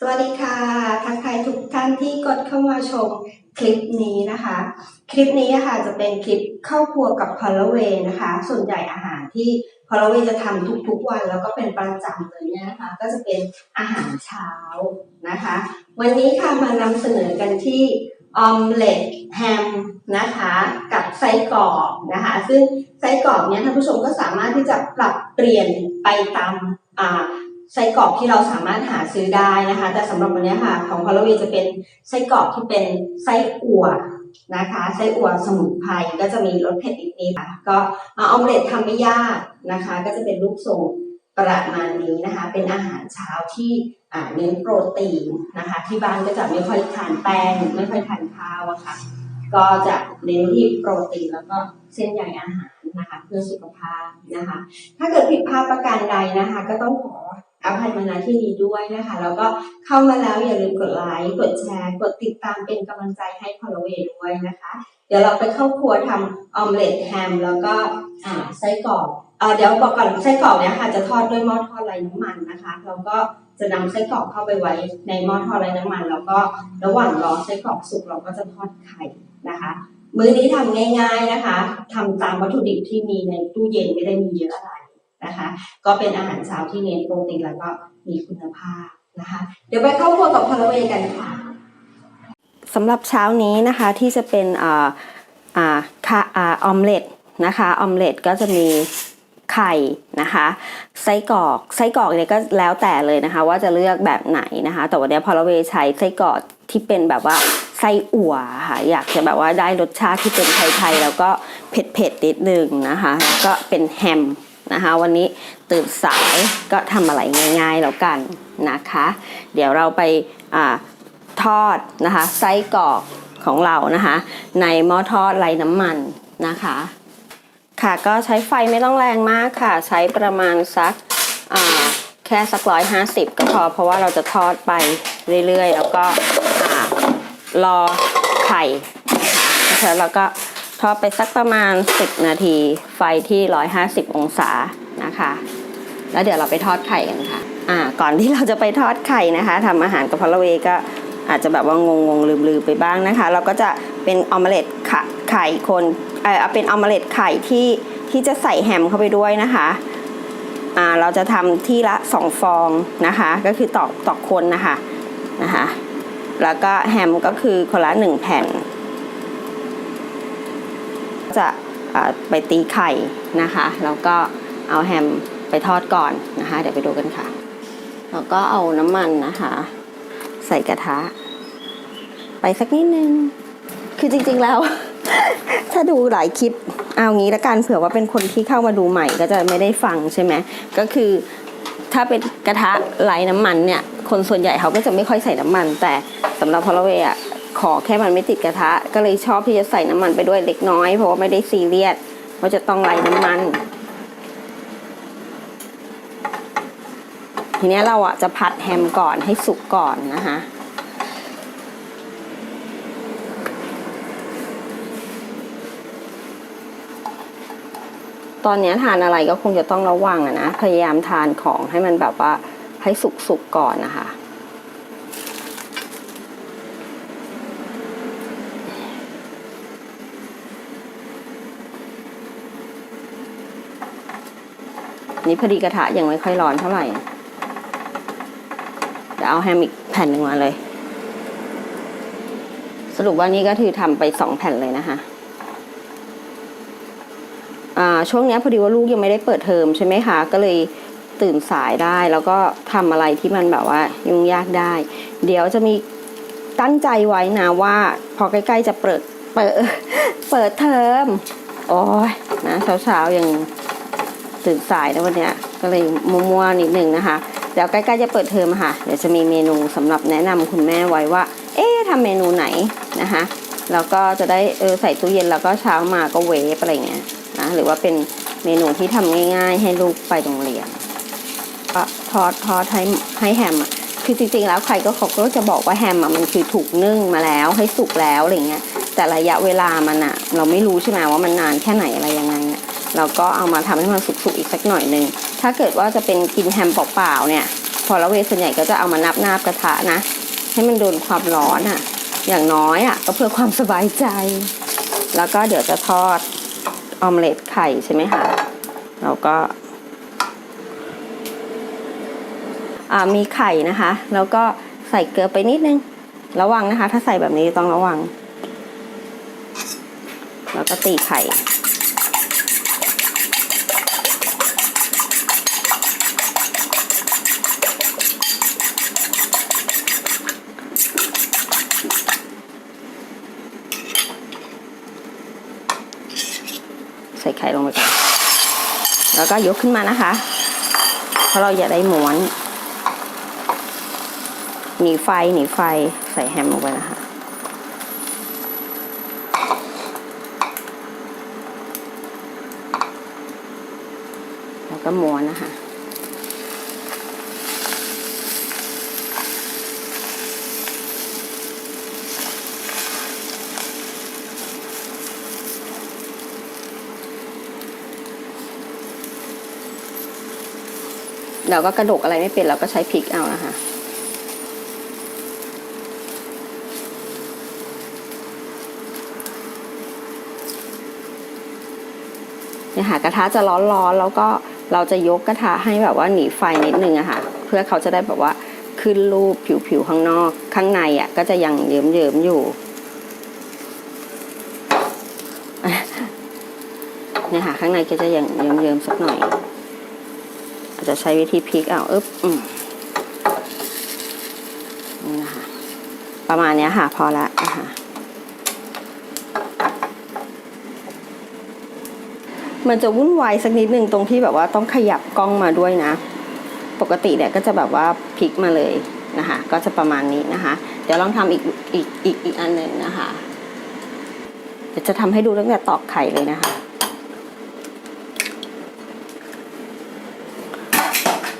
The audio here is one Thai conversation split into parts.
สวัสดีค่ะทักทายทุกท่านที่กดเข้ามาชมคลิปนี้นะคะ คลิปนี้ค่ะจะเป็นคลิปเข้าครัวกับพอลเวนะคะ ส่วนใหญ่อาหารที่พอลเวจะทำทุกๆวันแล้วก็เป็นประจำเลยเนี่ยนะคะ ก็จะเป็นอาหารเช้านะคะ วันนี้ค่ะมานำเสนอกันที่ออมเล็ตแฮมนะคะกับไส้กรอกนะคะ ซึ่งไส้กรอกเนี้ยท่านผู้ชมก็สามารถที่จะปรับเปลี่ยนไปตามอ่า ไส้กรอกที่เราสามารถหาซื้อได้นะคะ แต่สำหรับวันนี้ค่ะ ของพอลวีจะเป็นไส้กรอกที่เป็นไส้อั่วนะคะไส้อั่วสมุนไพรก็จะมีรสเผ็ดนิดๆค่ะก็เอาออมเล็ตทำไม่ยากนะคะ ก็จะเป็นรูปทรงประมาณนี้นะคะ เป็นอาหารเช้าที่เน้นโปรตีนนะคะ ที่บ้านก็จะไม่ค่อยทานแป้งไม่ค่อยทานข้าวอะค่ะ ก็จะเน้นที่โปรตีนแล้วก็เส้นใยอาหารนะคะ เพื่อสุขภาพนะคะ ถ้าเกิดผิดพลาดประการใดนะคะ ก็ต้องขอ อภัยมาณที่นี้ด้วยนะคะ แล้วก็เข้ามาแล้วอย่าลืมกดไลค์กดแชร์ กดติดตามเป็นกำลังใจให้พอลเวด้วยนะคะ เดี๋ยวเราไปเข้าครัวทำออมเล็ตแฮมแล้วก็อ่าไส้กรอกเอ่อเดี๋ยวบอกก่อนไส้กรอกเนี่ยค่ะจะทอดด้วยหม้อทอดไร้น้ำมันนะคะแล้วก็จะนำไส้กรอกเข้าไปไว้ในหม้อทอดไร้น้ำมัน แล้วก็ระหว่างรอไส้กรอกสุกเราก็จะทอดไข่นะคะมื้อนี้ทำง่าย ๆนะคะทำตามวัตถุดิบที่มีในตู้เย็นไม่ได้มีเยอะอะไร นะคะ ก็เป็นอาหารเช้าที่เน้นโปรตีนแล้วก็มีคุณภาพนะคะ เดี๋ยวไปเข้าครัวกับพลเวกันค่ะสำหรับเช้านี้นะคะที่จะเป็นอ่าอ่าค่ะอ่าออมเล็ตนะคะออมเล็ตก็จะมีไข่นะคะไส้กรอกไส้กรอกเนี่ยก็แล้วแต่เลยนะคะ ว่าจะเลือกแบบไหนนะคะ แต่วันนี้พอลเวใช้ไส้กรอกที่เป็นแบบว่าไส้อั่วค่ะอยากจะแบบว่าได้รสชาติที่เป็นไทยๆแล้วก็เผ็ดๆนิดนึงนะคะก็เป็นแฮม นะคะ วันนี้ตื่นสายก็ทำอะไรง่ายๆแล้วกันนะคะ เดี๋ยวเราไปอทอดนะคะไส้กรอกของเรานะคะ ในหม้อทอดไร้น้ำมันนะคะ ค่ะก็ใช้ไฟไม่ต้องแรงมากค่ะ ใช้ประมาณสักแค่สักร้อยห้าสิบก็พอเพราะว่าเราจะทอดไปเรื่อยๆ แล้วก็อรอไข่นะคะแล้วก็ ทอดไปสักประมาณ 10 นาที ไฟที่ 150 องศานะคะ แล้วเดี๋ยวเราไปทอดไข่กันค่ะ อ่า ก่อนที่เราจะไปทอดไข่นะคะทำอาหารกับพอลเวก็อาจจะแบบว่างงงๆลืมๆไปบ้างนะคะ เราก็จะเป็นออมเล็ตไข่คนเออเอเป็นออมเล็ตไข่ที่ที่จะใส่แฮมเข้าไปด้วยนะคะอ่าเราจะทำที่ละสองฟองนะคะ ก็คือต่อต่อคนนะคะนะคะ แล้วก็แฮมก็คือคนละหนึ่งแผ่น จะไปตีไข่นะคะแล้วก็เอาแฮมไปทอดก่อนนะคะ เดี๋ยวไปดูกันค่ะ แล้วก็เอาน้ำมันนะคะ ใส่กระทะ ไปสักนิดนึง คือจริงๆแล้ว ถ้าดูหลายคลิปเอางี้ละกันเผื่อว่าเป็นคนที่เข้ามาดูใหม่ก็จะไม่ได้ฟังใช่ไหมก็คือถ้าเป็นกระทะไร้น้ำมันเนี่ย คนส่วนใหญ่เขาก็จะไม่ค่อยใส่น้ำมัน แต่สำหรับพอลเวอะ ขอแค่มันไม่ติดกระทะ ก็เลยชอบที่จะใส่น้ำมันไปด้วยเล็กน้อย เพราะว่าไม่ได้ซีเรียสว่าจะต้องไร้น้ำมัน ทีนี้เราอะจะผัดแฮมก่อนให้สุกก่อนนะคะตอนนี้ทานอะไรก็คงจะต้องระวังอะนะ พยายามทานของให้มันแบบว่าให้สุกๆก่อนนะคะ นี่พอดีกระทะยังไม่ค่อยร้อนเท่าไหร่เดี๋ยวเอาแฮมอีกแผ่นหนึ่งมาเลย สรุปว่านี่ก็คือทำไปสองแผ่นเลยนะคะอ่าช่วงนี้พอดีว่าลูกยังไม่ได้เปิดเทอมใช่ไหมคะ ก็เลยตื่นสายได้แล้วก็ทำอะไรที่มันแบบว่ายุ่งยากได้ เดี๋ยวจะมีตั้งใจไว้นะว่า พอใกล้ๆจะเปิดเปิดเปิดเทอมโอ้ยนะเช้าๆยัง ตื่นสายนะวันนี้ก็เลยมัวๆนิดนึงนะคะเดี๋ยวใกล้ๆจะเปิดเทอมค่ะเดี๋ยวจะมีเมนูสำหรับแนะนำคุณแม่ไว้ว่า เอ๊ะทำเมนูไหนนะคะแล้วก็จะได้เออใส่ตู้เย็นแล้วก็เช้ามาก็เวฟอะไรเงี้ยนะหรือว่าเป็นเมนูที่ทำง่าย ๆ ให้ลูกไปโรงเรียนก็ทอดทอดให้ให้แฮมอะคือจริงๆแล้วใครก็เขาก็จะบอกว่าแฮมอะมันคือถูกนึ่งมาแล้วให้สุกแล้วอะไรเงี้ยแต่ระยะเวลามันอะ เราไม่รู้ใช่ไหมว่ามันนานแค่ไหนอะไรยังไงเนี่ย เราก็เอามาทำให้มันสุกๆอีกสักหน่อยหนึ่งถ้าเกิดว่าจะเป็นกินแฮมเปล่าๆเนี่ย พอละเวส่วนใหญ่ก็จะเอามานับหน้าบกระทะนะ ให้มันโดนความร้อนอะ่ะ อย่างน้อยอะ่ะก็เพื่อความสบายใจ แล้วก็เดี๋ยวจะทอดออมเล็ตไข่ใช่ไหมคะเราก็มีไข่นะคะ แล้วก็ใส่เกลือไปนิดนึง ระวังนะคะ ถ้าใส่แบบนี้ต้องระวัง แล้วก็ตีไข่ ใส่ไข่ลงไปก่อนแล้วก็ยกขึ้นมานะคะ เพราะเราอยากได้ม้วน หนีไฟหนีไฟใส่แฮมลงไปนะคะ แล้วก็ม้วนนะคะ เราก็กระดกอะไรไม่เป็นเราก็ใช้พริกเอานะคะเนี่ยค่ะกระทะจะร้อนๆแล้วก็เราจะยกกระทะให้แบบว่าหนีไฟนิดนึงอะค่ะ เพื่อเขาจะได้แบบว่าขึ้นรูปผิวๆข้างนอกข้างในอะก็จะยังเยิ้มๆอยู่เนี่ยค่ะข้างในก็จะยังเยิ้มๆสักหน่อย จจะใช้วิธีพลิกเอาอึ๊บอืมนี่นะคะ ประมาณนี้ค่ะพอละนะคะมันจะวุ่นวายสักนิดหนึ่งตรงที่แบบว่าต้องขยับกล้องมาด้วยนะ ปกติเนี่ยก็จะแบบว่าพลิกมาเลยนะคะ ก็จะประมาณนี้นะคะ เดี๋ยวลองทำอีกอีกอีกอีกอันหนึ่งนะคะเดี๋ยวจะทำให้ดูตั้งแต่ตอกไข่เลยนะคะ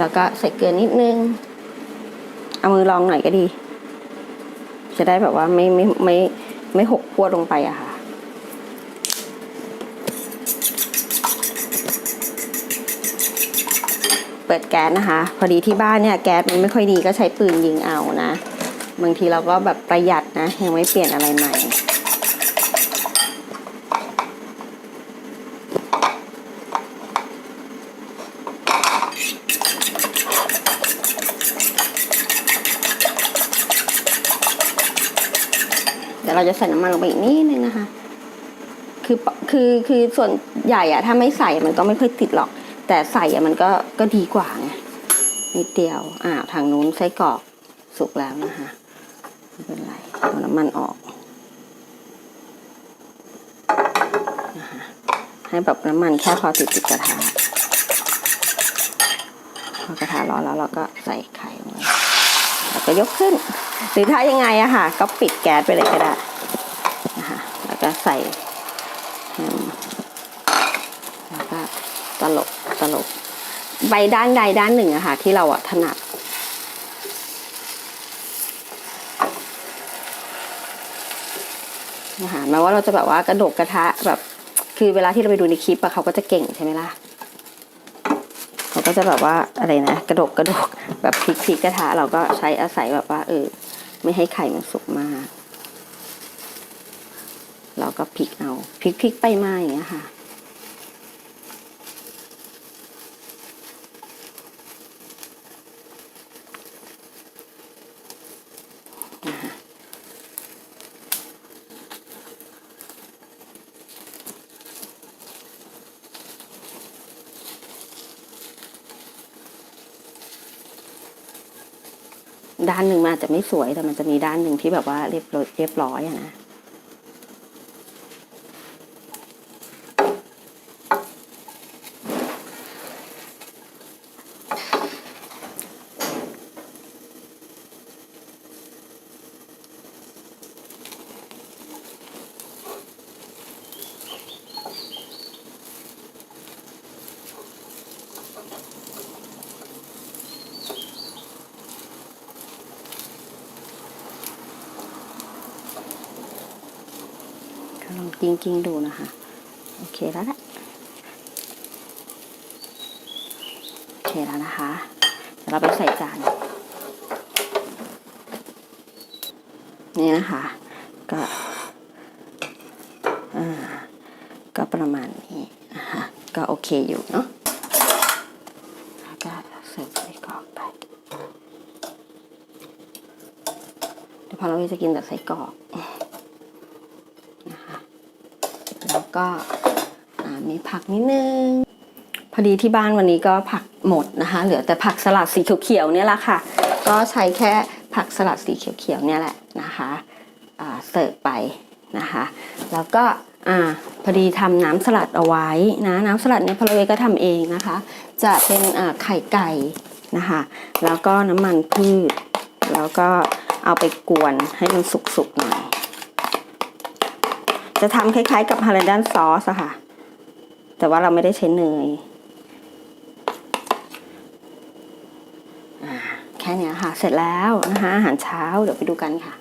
แล้วก็ใส่เกลือนิดนึง เอามือลองหน่อยก็ดี จะได้แบบว่าไม่ไม่ไม่ไม่หกพวดลงไปอะค่ะ เปิดแก๊สนะคะ พอดีที่บ้านเนี่ยแก๊สมันไม่ค่อยดีก็ใช้ปืนยิงเอานะ บางทีเราก็แบบประหยัดนะ ยังไม่เปลี่ยนอะไรใหม่ เราจะใส่น้ำมันลงไปอีกนิดนึงนะคะ คือคือคือส่วนใหญ่อะถ้าไม่ใส่มันก็ไม่ค่อยติดหรอก แต่ใส่อะมันก็ก็ดีกว่าไงนิดเดียวอ่าทางนู้นไส้กรอกสุกแล้วนะคะไม่เป็นไรเอาน้ำมันออกนะคะให้แบบน้ำมันแค่พอติดติดกระทะพอกระทะร้อนแล้วเราก็ใส่ไข่ แล้วก็ยกขึ้น หรือถ้ายังไงอะค่ะ ก็ปิดแก๊สไปเลยก็ได้นะคะแล้วก็ใส่แฮมแล้วก็ตลบตลบใบด้านใดด้านหนึ่งอะค่ะ ที่เราอะถนัดนะคะแม้ว่าเราจะแบบว่ากระดกกระทะแบบ คือเวลาที่เราไปดูในคลิปอะเขาก็จะเก่งใช่ไหมล่ะ เขาก็จะแบบว่าอะไรนะ กระดกกระดกแบบพลิกพลิกกระทะเราก็ใช้อาศัยแบบว่า เออ ไม่ให้ไข่มันสุกมากเราก็พลิกเอาพลิกพลิกไปมาอย่างเงี้ยค่ะ ด้านหนึ่งมันอาจจะไม่สวยแต่มันจะมีด้านหนึ่งที่แบบว่าเรียบร้อยเรียบร้อยอะนะ ก็ ลองกิ้งกิ้งดูนะคะ โอเคแล้วแหละโอเคแล้วนะคะเราไปใส่จาน นี่นะคะ ก็อ่าก็ประมาณนี้นะคะ ก็โอเคอยู่เนาะแล้วก็ใส่ไส้กรอกไปเดี๋ยวพอเราจะกินแต่ไส้กรอกนะคะ แล้ว ก็มีผักนิดนึง พอดีที่บ้านวันนี้ก็ผักหมดนะคะ เหลือแต่ผักสลัดสีเขียวๆเนี่ยแหละค่ะ ก็ใช้แค่ผักสลัดสีเขียวๆเนี่ยแหละนะคะเสิร์ฟไปนะคะ แล้วก็อ่าพอดีทำน้ำสลัดเอาไว้นะน้ำสลัดเนี่ยพลเวก็ทำเองนะคะ จะเป็นไข่ไก่นะคะ แล้วก็น้ำมันพืช แล้วก็เอาไปกวนให้มันสุกๆหน่อย จะทำคล้าย ๆ กับฮาร์ดันซอสอะค่ะ แต่ว่าเราไม่ได้ใช้เนยแค่นี้ค่ะ เสร็จแล้วนะคะอาหารเช้าเดี๋ยวไปดูกันค่ะ